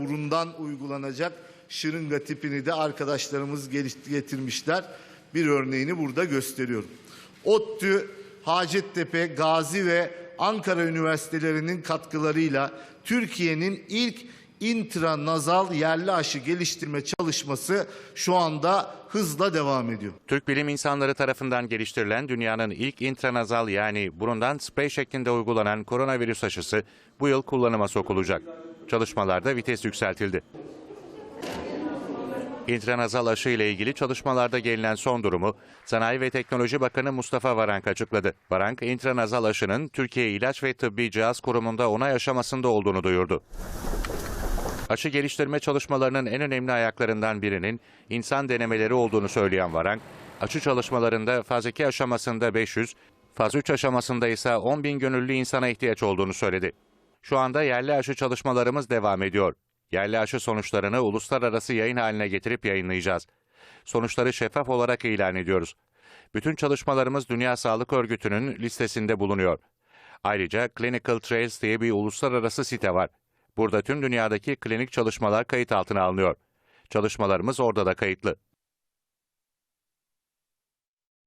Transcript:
burundan uygulanacak şırınga tipini de arkadaşlarımız getirmişler. Bir örneğini burada gösteriyorum. ODTÜ, Hacettepe, Gazi ve Ankara Üniversitelerinin katkılarıyla Türkiye'nin ilk intranazal yerli aşı geliştirme çalışması şu anda hızla devam ediyor. Türk bilim insanları tarafından geliştirilen dünyanın ilk intranazal yani burundan sprey şeklinde uygulanan koronavirüs aşısı bu yıl kullanıma sokulacak. Çalışmalarda vites yükseltildi. İntranazal aşı ile ilgili çalışmalarda gelinen son durumu Sanayi ve Teknoloji Bakanı Mustafa Varank açıkladı. Varank, intranazal aşının Türkiye İlaç ve Tıbbi Cihaz Kurumu'nda onay aşamasında olduğunu duyurdu. Aşı geliştirme çalışmalarının en önemli ayaklarından birinin insan denemeleri olduğunu söyleyen Varank, aşı çalışmalarında faz 2 aşamasında 500, faz 3 aşamasında ise 10 bin gönüllü insana ihtiyaç olduğunu söyledi. Şu anda yerli aşı çalışmalarımız devam ediyor. Yerli aşı sonuçlarını uluslararası yayın haline getirip yayınlayacağız. Sonuçları şeffaf olarak ilan ediyoruz. Bütün çalışmalarımız Dünya Sağlık Örgütü'nün listesinde bulunuyor. Ayrıca Clinical Trials diye bir uluslararası site var. Burada tüm dünyadaki klinik çalışmalar kayıt altına alınıyor. Çalışmalarımız orada da kayıtlı.